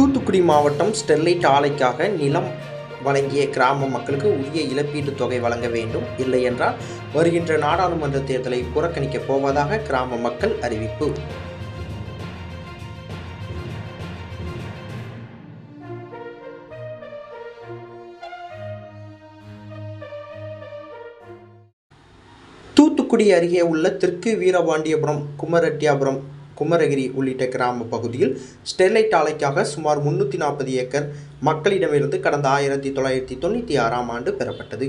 தூத்துக்குடி மாவட்டம் ஸ்டெர்லைட் ஆலைக்காக நிலம் வழங்கிய கிராம மக்களுக்கு உரிய இழப்பீட்டுத் தொகை வழங்க வேண்டும். இல்லை என்றால் வருகின்ற நாடாளுமன்ற தேர்தலை புறக்கணிக்கப் போவதாக கிராம மக்கள் அறிவிப்பு. தூத்துக்குடி அருகே உள்ள தெற்கு வீரபாண்டியபுரம் குமரெட்டியாபுரம் குமரகிரி உள்ளிட்ட கிராம பகுதியில் ஸ்டெர்லைட் ஆலைக்காக சுமார் முன்னூற்றி நாற்பது ஏக்கர் மக்களிடமிருந்து கடந்த ஆயிரத்தி தொள்ளாயிரத்தி தொண்ணூற்றி ஆறாம் ஆண்டு பெறப்பட்டது.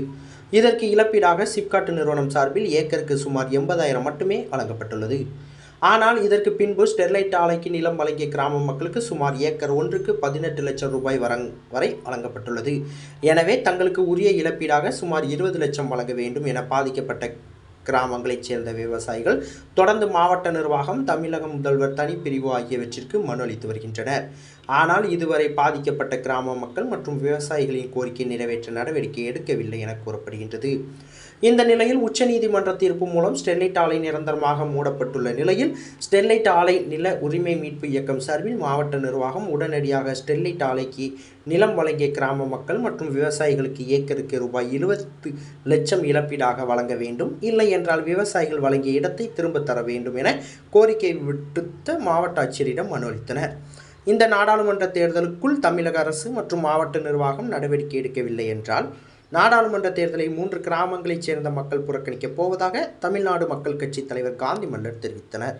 இதற்கு இழப்பீடாக சிப்காட் நிறுவனம் சார்பில் ஏக்கருக்கு சுமார் எண்பதாயிரம் மட்டுமே வழங்கப்பட்டுள்ளது. ஆனால் இதற்கு பின்பு ஸ்டெர்லைட் ஆலைக்கு நிலம் வழங்கிய கிராம மக்களுக்கு சுமார் ஏக்கர் ஒன்றுக்கு பதினெட்டு லட்சம் ரூபாய் வரங் வரை வழங்கப்பட்டுள்ளது. எனவே தங்களுக்கு உரிய இழப்பீடாக சுமார் இருபது லட்சம் வழங்க வேண்டும் என பாதிக்கப்பட்ட கிராமங்களைச் சேர்ந்த விவசாயிகள் தொடர்ந்து மாவட்ட நிர்வாகம் தமிழக முதல்வர் தனிப்பிரிவு ஆகியவற்றிற்கு மனு அளித்து வருகின்றனர். ஆனால் இதுவரை பாதிக்கப்பட்ட கிராம மக்கள் மற்றும் விவசாயிகளின் கோரிக்கை நிறைவேற்ற நடவடிக்கை எடுக்கவில்லை என கூறப்படுகின்றது. இந்த நிலையில் உச்சநீதிமன்ற தீர்ப்பு மூலம் ஸ்டெர்லைட் ஆலை நிரந்தரமாக மூடப்பட்டுள்ள நிலையில் ஸ்டெர்லைட் ஆலை நில உரிமை மீட்பு இயக்கம் சார்பில் மாவட்ட நிர்வாகம் உடனடியாக ஸ்டெர்லைட் ஆலைக்கு நிலம் வழங்கிய கிராம மக்கள் மற்றும் விவசாயிகளுக்கு ஏக்கருக்கு ரூபாய் இருபத்து லட்சம் இழப்பீடாக வழங்க வேண்டும். இல்லை என்றால் விவசாயிகள் வழங்கிய இடத்தை திரும்ப தர வேண்டும் என கோரிக்கை விடுத்த மாவட்ட ஆட்சியரிடம் மனு அளித்தனர். இந்த நாடாளுமன்ற தேர்தலுக்குள் தமிழக அரசு மற்றும் மாவட்ட நிர்வாகம் நடவடிக்கை எடுக்கவில்லை என்றால் நாடாளுமன்ற தேர்தலை மூன்று கிராமங்களைச் சேர்ந்த மக்கள் புறக்கணிக்கப் போவதாக தமிழ்நாடு மக்கள் கட்சி தலைவர் காந்தி மன்னர் தெரிவித்தனர்.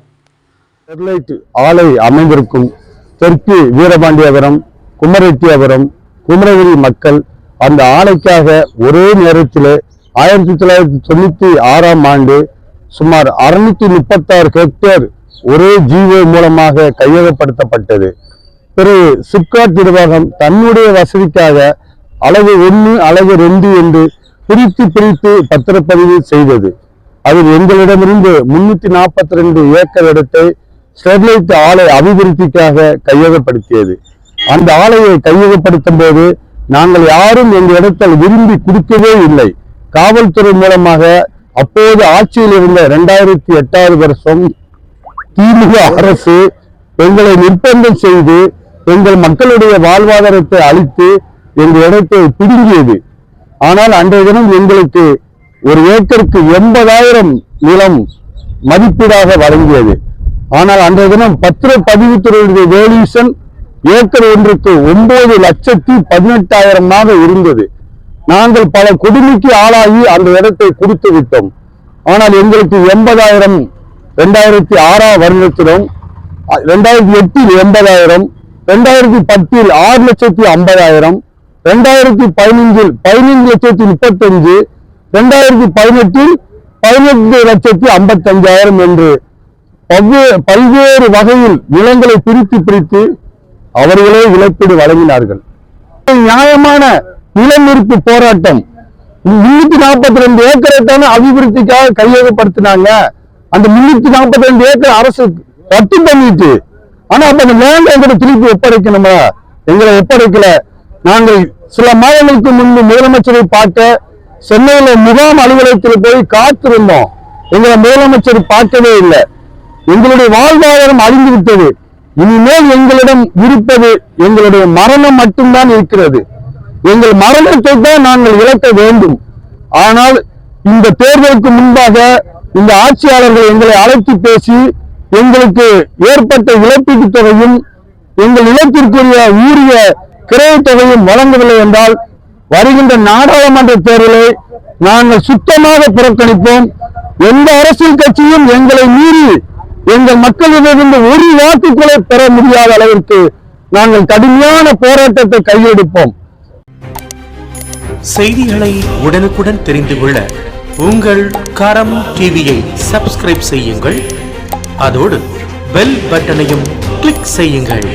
ஸ்டெர்லைட் ஆலை அமைந்திருக்கும் தெற்கு வீரபாண்டியபுரம் குமரெட்டியபுரம் குமரகிரி மக்கள் அந்த ஆலைக்காக ஒரே நேரத்தில் ஆயிரத்தி தொள்ளாயிரத்தி தொண்ணூத்தி ஆறாம் ஆண்டு சுமார் அறுநூத்தி முப்பத்தாறு ஹெக்டேர் ஒரே ஜீவோ மூலமாக கையகப்படுத்தப்பட்டது. பிறகு சிப்காட் நிர்வாகம் தன்னுடைய வசதிக்காக அளவு ஒன்று அளவு ரெண்டு என்று பிரித்து பிரித்து பத்திரப்பதிவு செய்தது. அதில் எங்களிடமிருந்து முன்னூத்தி நாற்பத்தி ரெண்டு ஏக்கர் இடத்தை ஸ்டெர்லைட் ஆலை அபிவிருத்திக்காக கையகப்படுத்தியது. அந்த ஆலையை கையகப்படுத்தும் போது நாங்கள் யாரும் எங்கள் இடத்தில் விரும்பி கொடுக்கவே இல்லை. காவல்துறை மூலமாக அப்போது ஆட்சியில் இருந்த இரண்டாயிரத்தி எட்டாவது வருஷம் திமுக அரசு எங்களை நிர்பந்தம் செய்து எங்கள் மக்களுடைய வாழ்வாதாரத்தை அளித்து எங்கள் இடத்தை பிடுங்கியது. ஆனால் அன்றைய தினம் எங்களுக்கு ஒரு ஏக்கருக்கு எண்பதாயிரம் நிலம் மதிப்பீடாக வழங்கியது. ஆனால் அன்றைய தினம் பத்திரப்பதிவுத்துறையுடைய வேல்யூஷன் ஏக்கர் ஒன்றுக்கு ஒன்பது லட்சத்தி பதினெட்டாயிரமாக இருந்தது. நாங்கள் பல கொடுமைக்கு ஆளாகி அந்த இடத்தை கொடுத்து விட்டோம். ஆனால் எங்களுக்கு எண்பதாயிரம் ரெண்டாயிரத்தி ஆறாம் வருடத்திலும் ரெண்டாயிரத்தி எட்டில் எண்பதாயிரம் ரெண்டாயிரத்தி பத்தில் ஆறு லட்சத்தி ஐம்பதாயிரம் ரெண்டாயிரத்தி பதினஞ்சில் பதினைந்து லட்சத்தி முப்பத்தஞ்சு ரெண்டாயிரத்தி பதினெட்டில் பதினெட்டு லட்சத்தி ஐம்பத்தஞ்சாயிரம் என்று பல்வே- பல்வேறு வகையில் நிலங்களை பிரித்து பிரித்து அவர்களே இழப்பீடு வழங்கினார்கள். நியாயமான நிலம் இருப்பு போராட்டம். முன்னூத்தி நாற்பத்தி ரெண்டு ஏக்கரை தானே அபிவிருத்திக்காக கையகப்படுத்தினாங்க. அந்த முன்னூத்தி நாற்பத்தி ரெண்டு ஏக்கர் அரசு ரத்து பண்ணிட்டு ஆனா அப்ப அந்த லேண்ட் எங்களை திருப்பி ஒப்படைக்கணுமா? எங்களை ஒப்படைக்கல. நாங்கள் சில மாதங்களுக்கு முன்பு முதலமைச்சரை பார்க்க சென்னையில முகாம் அலுவலகத்தில் போய் காத்திருந்தோம். எங்களை முதலமைச்சர் பார்க்கவே இல்லை. எங்களுடைய வாழ்வாதாரம் அழிந்து விட்டது இனிமேல் எங்களிடம் இருப்பது எங்களுடைய மரணம் மட்டும்தான் இருக்கிறது. எங்கள் மரணத்தை தான் நாங்கள் இழக்க வேண்டும். ஆனால் இந்த தேர்தலுக்கு முன்பாக இந்த ஆட்சியாளர்கள் எங்களை அழைத்து பேசி எங்களுக்கு ஏற்பட்ட இழப்பீட்டுத் தொகையும் எங்கள் நிலத்திற்குரிய ஊரிய கிரையத் தொகையும் வழங்கவில்லை என்றால் வருகின்ற நாடாளுமன்ற தேர்தலை நாங்கள் சுத்தமாக புறக்கணிப்போம். எந்த அரசியல் கட்சியும் எங்களை மீறி எங்கள் மக்களிடமிருந்து ஒரு வாக்குகளை பெற முடியாத அளவிற்கு நாங்கள் கடுமையான போராட்டத்தை கையெடுப்போம். செய்திகளை உடனுக்குடன் தெரிந்து கொள்ள உங்கள் கரம் டிவியை சப்ஸ்கிரைப் செய்யுங்கள். அதோடு பெல் பட்டனையும் கிளிக் செய்யுங்கள்.